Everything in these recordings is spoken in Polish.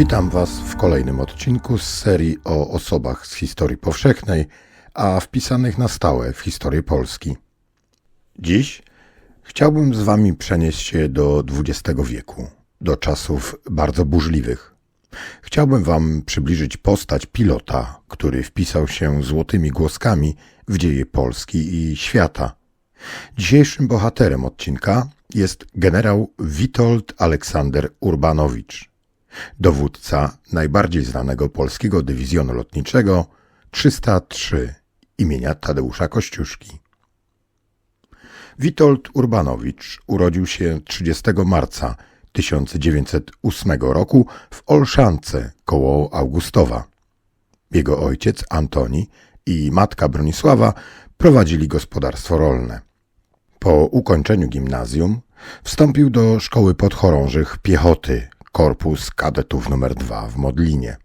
Witam Was w kolejnym odcinku z serii o osobach z historii powszechnej, a wpisanych na stałe w historię Polski. Dziś chciałbym z Wami przenieść się do XX wieku, do czasów bardzo burzliwych. Chciałbym Wam przybliżyć postać pilota, który wpisał się złotymi głoskami w dzieje Polski i świata. Dzisiejszym bohaterem odcinka jest generał Witold Aleksander Urbanowicz, dowódca najbardziej znanego polskiego dywizjonu lotniczego 303 imienia Tadeusza Kościuszki. Witold Urbanowicz urodził się 30 marca 1908 roku w Olszance koło Augustowa. Jego ojciec Antoni i matka Bronisława prowadzili gospodarstwo rolne. Po ukończeniu gimnazjum wstąpił do szkoły podchorążych piechoty, korpus kadetów nr 2 w Modlinie.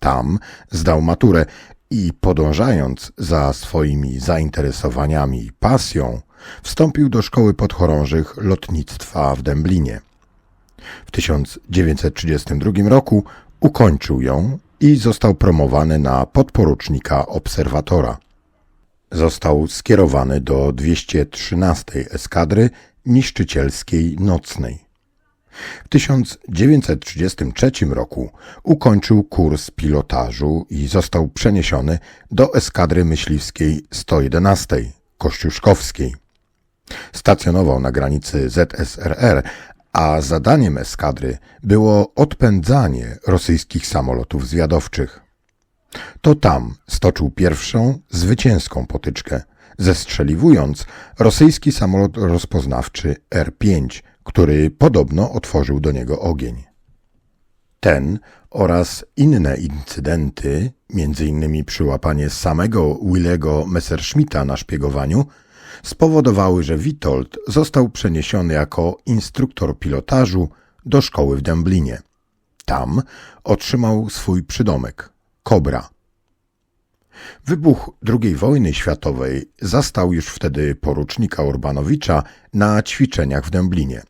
Tam zdał maturę i podążając za swoimi zainteresowaniami i pasją, wstąpił do szkoły podchorążych lotnictwa w Dęblinie. W 1932 roku ukończył ją i został promowany na podporucznika obserwatora. Został skierowany do 213 eskadry niszczycielskiej nocnej. W 1933 roku ukończył kurs pilotażu i został przeniesiony do eskadry myśliwskiej 111 Kościuszkowskiej. Stacjonował na granicy ZSRR, a zadaniem eskadry było odpędzanie rosyjskich samolotów zwiadowczych. To tam stoczył pierwszą zwycięską potyczkę, zestrzeliwując rosyjski samolot rozpoznawczy R-5, który podobno otworzył do niego ogień. Ten oraz inne incydenty, m.in. przyłapanie samego Willego Messerschmitta na szpiegowaniu, spowodowały, że Witold został przeniesiony jako instruktor pilotażu do szkoły w Dęblinie. Tam otrzymał swój przydomek Kobra. Wybuch II wojny światowej zastał już wtedy porucznika Urbanowicza na ćwiczeniach w Dęblinie.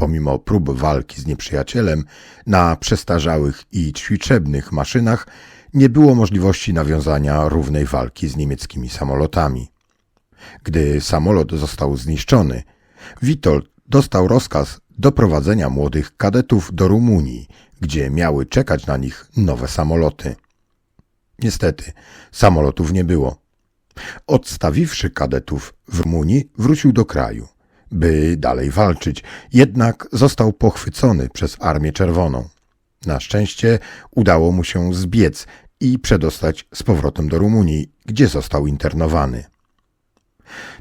Pomimo prób walki z nieprzyjacielem na przestarzałych i ćwiczebnych maszynach nie było możliwości nawiązania równej walki z niemieckimi samolotami. Gdy samolot został zniszczony, Witold dostał rozkaz doprowadzenia młodych kadetów do Rumunii, gdzie miały czekać na nich nowe samoloty. Niestety, samolotów nie było. Odstawiwszy kadetów w Rumunii, wrócił do kraju, by dalej walczyć, jednak został pochwycony przez Armię Czerwoną. Na szczęście udało mu się zbiec i przedostać z powrotem do Rumunii, gdzie został internowany.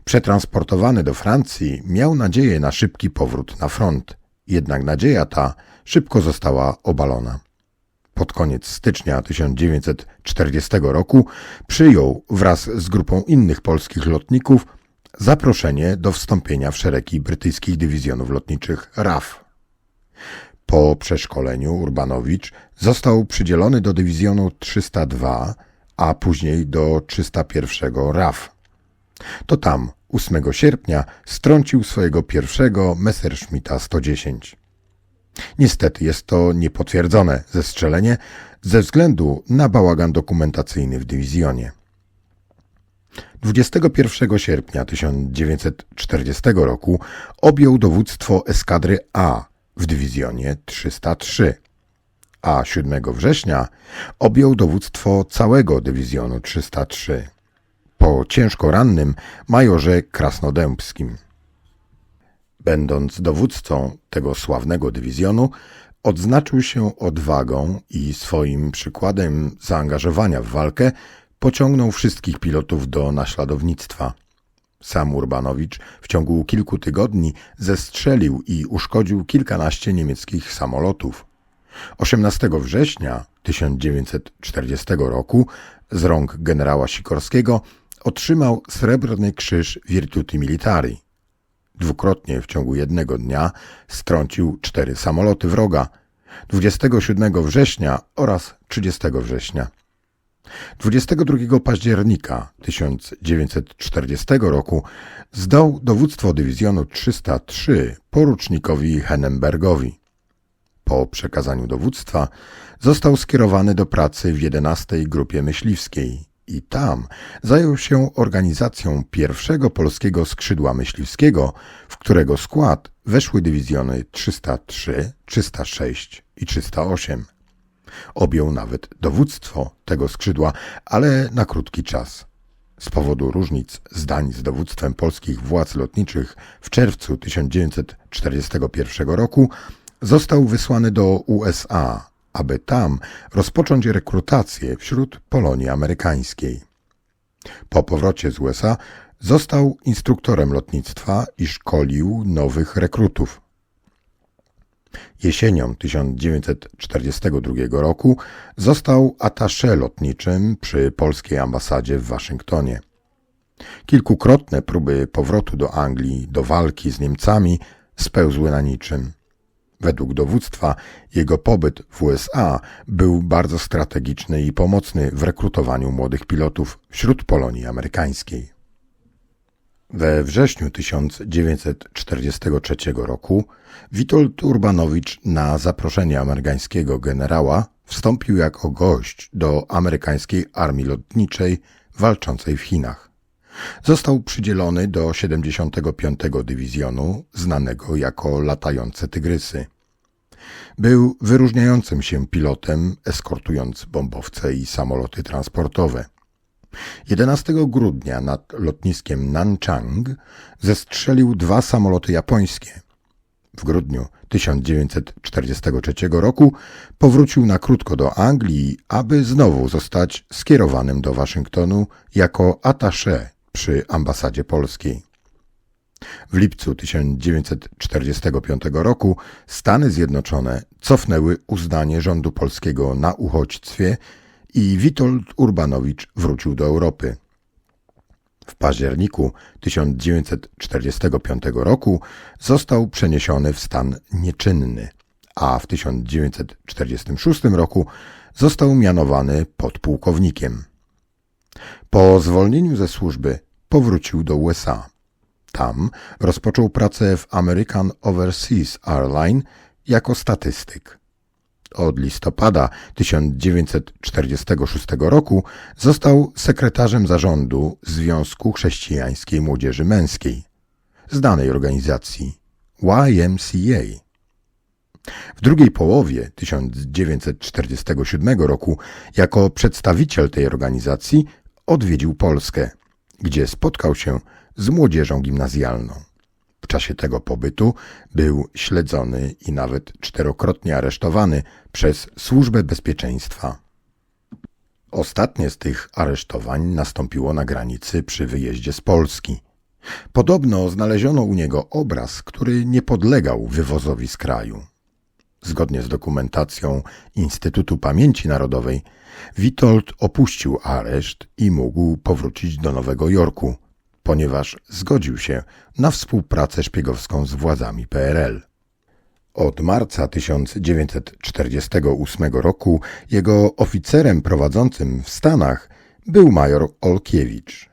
Przetransportowany do Francji, miał nadzieję na szybki powrót na front, jednak nadzieja ta szybko została obalona. Pod koniec stycznia 1940 roku przyjął wraz z grupą innych polskich lotników zaproszenie do wstąpienia w szeregi brytyjskich dywizjonów lotniczych RAF. Po przeszkoleniu Urbanowicz został przydzielony do dywizjonu 302, a później do 301 RAF. To tam 8 sierpnia strącił swojego pierwszego Messerschmitta 110. Niestety jest to niepotwierdzone zestrzelenie ze względu na bałagan dokumentacyjny w dywizjonie. 21 sierpnia 1940 roku objął dowództwo eskadry A w dywizjonie 303, a 7 września objął dowództwo całego dywizjonu 303 po ciężko rannym majorze Krasnodębskim. Będąc dowódcą tego sławnego dywizjonu, odznaczył się odwagą i swoim przykładem zaangażowania w walkę pociągnął wszystkich pilotów do naśladownictwa. Sam Urbanowicz w ciągu kilku tygodni zestrzelił i uszkodził kilkanaście niemieckich samolotów. 18 września 1940 roku z rąk generała Sikorskiego otrzymał Srebrny Krzyż Virtuti Militari. Dwukrotnie w ciągu jednego dnia strącił cztery samoloty wroga 27 września oraz 30 września. 22 października 1940 roku zdał dowództwo dywizjonu 303 porucznikowi Hennembergowi. Po przekazaniu dowództwa został skierowany do pracy w 11 Grupie Myśliwskiej i tam zajął się organizacją pierwszego polskiego skrzydła myśliwskiego, w którego skład weszły dywizjony 303, 306 i 308. Objął nawet dowództwo tego skrzydła, ale na krótki czas. Z powodu różnic zdań z dowództwem polskich władz lotniczych w czerwcu 1941 roku został wysłany do USA, aby tam rozpocząć rekrutację wśród Polonii amerykańskiej. Po powrocie z USA został instruktorem lotnictwa i szkolił nowych rekrutów. Jesienią 1942 roku został atasze lotniczym przy polskiej ambasadzie w Waszyngtonie. Kilkukrotne próby powrotu do Anglii do walki z Niemcami spełzły na niczym. Według dowództwa jego pobyt w USA był bardzo strategiczny i pomocny w rekrutowaniu młodych pilotów wśród Polonii amerykańskiej. We wrześniu 1943 roku Witold Urbanowicz na zaproszenie amerykańskiego generała wstąpił jako gość do amerykańskiej armii lotniczej walczącej w Chinach. Został przydzielony do 75. Dywizjonu, znanego jako latające tygrysy. Był wyróżniającym się pilotem, eskortując bombowce i samoloty transportowe. 11 grudnia nad lotniskiem Nanchang zestrzelił dwa samoloty japońskie. W grudniu 1943 roku powrócił na krótko do Anglii, aby znowu zostać skierowanym do Waszyngtonu jako attaché przy ambasadzie polskiej. W lipcu 1945 roku Stany Zjednoczone cofnęły uznanie rządu polskiego na uchodźstwie i Witold Urbanowicz wrócił do Europy. W październiku 1945 roku został przeniesiony w stan nieczynny, a w 1946 roku został mianowany podpułkownikiem. Po zwolnieniu ze służby powrócił do USA. Tam rozpoczął pracę w American Overseas Airline jako statystyk. Od listopada 1946 roku został sekretarzem zarządu Związku Chrześcijańskiej Młodzieży Męskiej, znanej organizacji YMCA. W drugiej połowie 1947 roku jako przedstawiciel tej organizacji odwiedził Polskę, gdzie spotkał się z młodzieżą gimnazjalną. W czasie tego pobytu był śledzony i nawet czterokrotnie aresztowany przez Służbę Bezpieczeństwa. Ostatnie z tych aresztowań nastąpiło na granicy przy wyjeździe z Polski. Podobno znaleziono u niego obraz, który nie podlegał wywozowi z kraju. Zgodnie z dokumentacją Instytutu Pamięci Narodowej, Witold opuścił areszt i mógł powrócić do Nowego Jorku – ponieważ zgodził się na współpracę szpiegowską z władzami PRL. Od marca 1948 roku jego oficerem prowadzącym w Stanach był major Olkiewicz.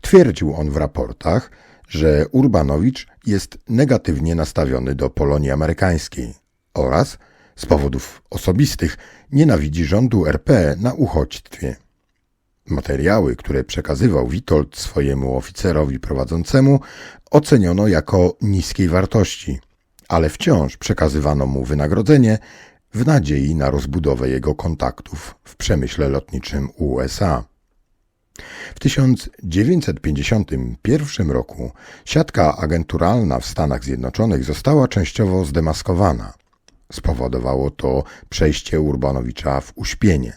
Twierdził on w raportach, że Urbanowicz jest negatywnie nastawiony do Polonii amerykańskiej oraz z powodów osobistych nienawidzi rządu RP na uchodźstwie. Materiały, które przekazywał Witold swojemu oficerowi prowadzącemu, oceniono jako niskiej wartości, ale wciąż przekazywano mu wynagrodzenie w nadziei na rozbudowę jego kontaktów w przemyśle lotniczym USA. W 1951 roku siatka agenturalna w Stanach Zjednoczonych została częściowo zdemaskowana. Spowodowało to przejście Urbanowicza w uśpienie.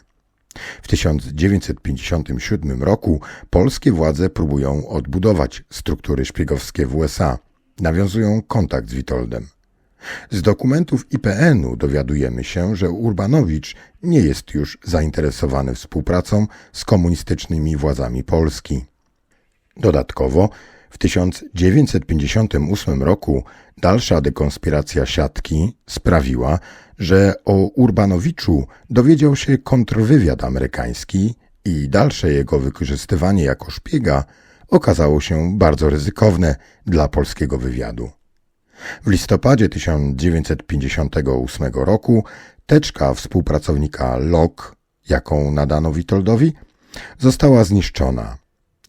W 1957 roku polskie władze próbują odbudować struktury szpiegowskie w USA. Nawiązują kontakt z Witoldem. Z dokumentów IPN-u dowiadujemy się, że Urbanowicz nie jest już zainteresowany współpracą z komunistycznymi władzami Polski. Dodatkowo w 1958 roku dalsza dekonspiracja siatki sprawiła, że o Urbanowiczu dowiedział się kontrwywiad amerykański i dalsze jego wykorzystywanie jako szpiega okazało się bardzo ryzykowne dla polskiego wywiadu. W listopadzie 1958 roku teczka współpracownika LOK, jaką nadano Witoldowi, została zniszczona,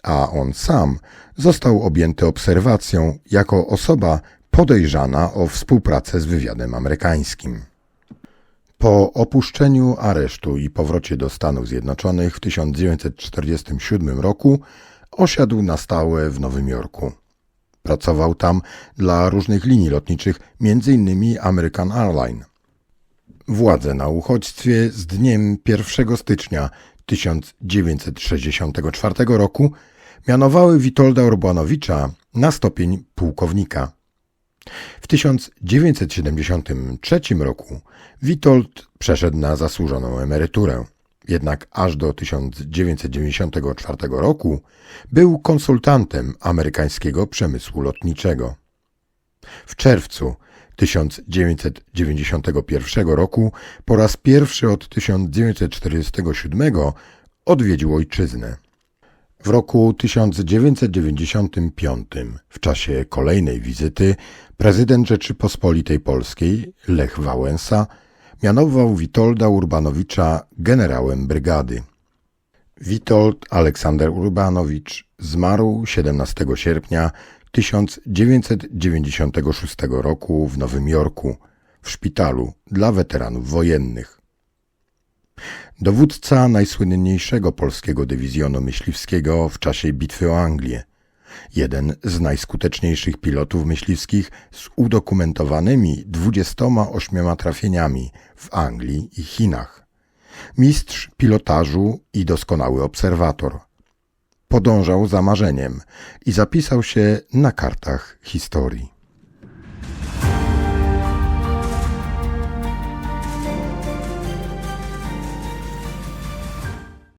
a on sam został objęty obserwacją jako osoba podejrzana o współpracę z wywiadem amerykańskim. Po opuszczeniu aresztu i powrocie do Stanów Zjednoczonych w 1947 roku osiadł na stałe w Nowym Jorku. Pracował tam dla różnych linii lotniczych, m.in. American Airlines. Władze na uchodźstwie z dniem 1 stycznia 1964 roku mianowały Witolda Urbanowicza na stopień pułkownika. W 1973 roku Witold przeszedł na zasłużoną emeryturę. Jednak aż do 1994 roku był konsultantem amerykańskiego przemysłu lotniczego. W czerwcu 1991 roku po raz pierwszy od 1947 odwiedził ojczyznę. W roku 1995, w czasie kolejnej wizyty, prezydent Rzeczypospolitej Polskiej Lech Wałęsa mianował Witolda Urbanowicza generałem brygady. Witold Aleksander Urbanowicz zmarł 17 sierpnia 1996 roku w Nowym Jorku w szpitalu dla weteranów wojennych. Dowódca najsłynniejszego polskiego dywizjonu myśliwskiego w czasie bitwy o Anglię. Jeden z najskuteczniejszych pilotów myśliwskich z udokumentowanymi 28 trafieniami w Anglii i Chinach. Mistrz pilotażu i doskonały obserwator. Podążał za marzeniem i zapisał się na kartach historii.